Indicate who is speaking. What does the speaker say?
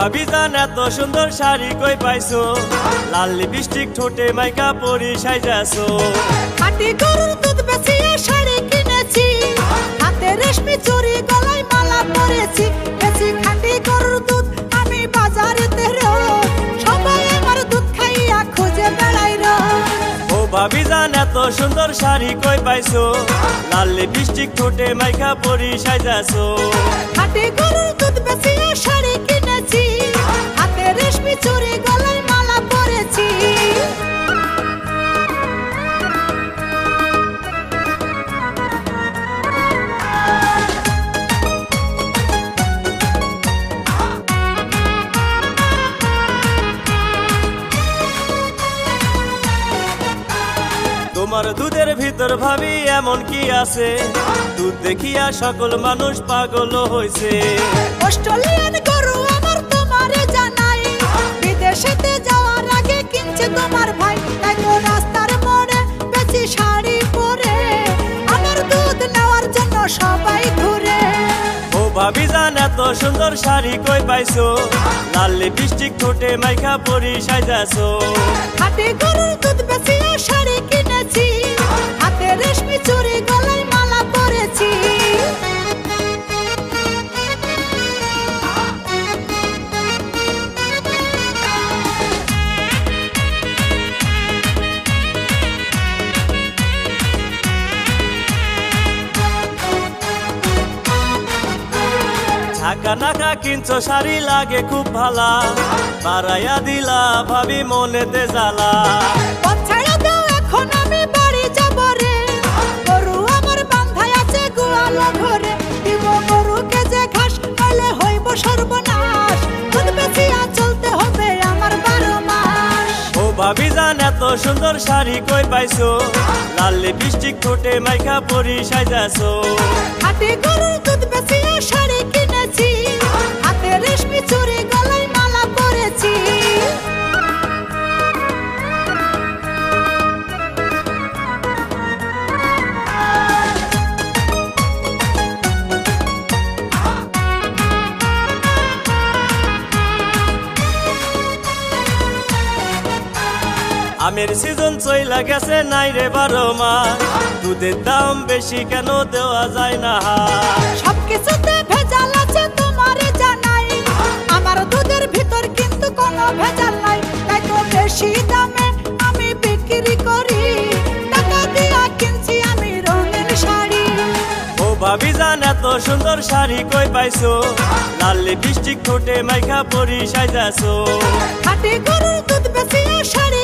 Speaker 1: ভাবি জান এত সুন্দর শাড়ি কই পাইছো? লাল লিপস্টিক ঠোঁটে মাইকা পরি সাইজাছো।
Speaker 2: খাটি গরুর দুধ বেচিয়ে শাড়ি কিনেছি। হাতে রেশমি চুড়ি গলায় মালা পরেছি। বেশি খাটি গরুর দুধ আমি বাজারেতে সবাই আমার দুধ খাইয়া খুঁজে বেড়াই
Speaker 1: ও ভাবি জান এত সুন্দর শাড়ি কই পাইছো? লাল লিপস্টিক ঠোঁটে মাইকা পরি সাইজাছো।
Speaker 2: খাটি গরুর দুধ বেচিয়ে শাড়ি
Speaker 1: তোমার দুধের ভিতর ভাবি এমন কি আছে? দুধ দেখিয়া সকল মানুষ পাগল হইছে।
Speaker 2: অস্ট্রেলিয়ান গরু আমার তোমারে জানাই। বিদেশেতে যাওয়ার আগে কিনছে তোমার ভাই। তাই রাস্তার মোড়ে বেশি শাড়ি পরে। আমার দুধ নেওয়ার জন্য সবাই ঘুরে।
Speaker 1: ও ভাবি জান এত সুন্দর শাড়ি কই পাইছো? লাল লিপস্টিক ঠোঁটে মাইকা পরি সাইজাছো
Speaker 2: হাতে গরুর দুধ বেশি শাড়ি
Speaker 1: ঢাকা নাকা কিনছো শাড়ি লাগে খুব ভালা। বাড়াইয়া দিলা ভাবি মনেতে জ্বালা।
Speaker 2: পছাড়া দাও এখন আমি বাড়ি যাব রে। গরু আমার বান্ধায় আছে গোয়ালো ঘরে। দিব গরুকে যে ঘাস খাইলে হইব সর্বনাশ। দুধ বেচিয়া চলতে হবে আমার বারো মাস।
Speaker 1: ও ভাবি জান এত সুন্দর শাড়ি কই পাইছো? লাল লিপস্টিক ঠোঁটে মাইকা পরি সাইজাছো
Speaker 2: হাতে গরুর দুধ বেচিয়া শাড়ি কিনেছি
Speaker 1: আমের সিজন চইলা গেছে নাই রে বারো মাস। দুধের দাম বেশি কেন দেওয়া যায় না?
Speaker 2: সবকিছুতে ভেজাল আছে তোমারে জানাই। আমার দুধের ভিতর কিন্তু কোনো ভেজাল নাই। তাই তো বেশি দামে আমি বিক্রি করি। টাকা দিয়া কিনছি আমি রঙের শাড়ি।
Speaker 1: ও ভাবি জান এত সুন্দর শাড়ি কই পাইছো? লাল লিপস্টিক ঠোঁটে মাইকা পরি সাইজাছো
Speaker 2: খাটি গরুর দুধ বেশি শাড়ি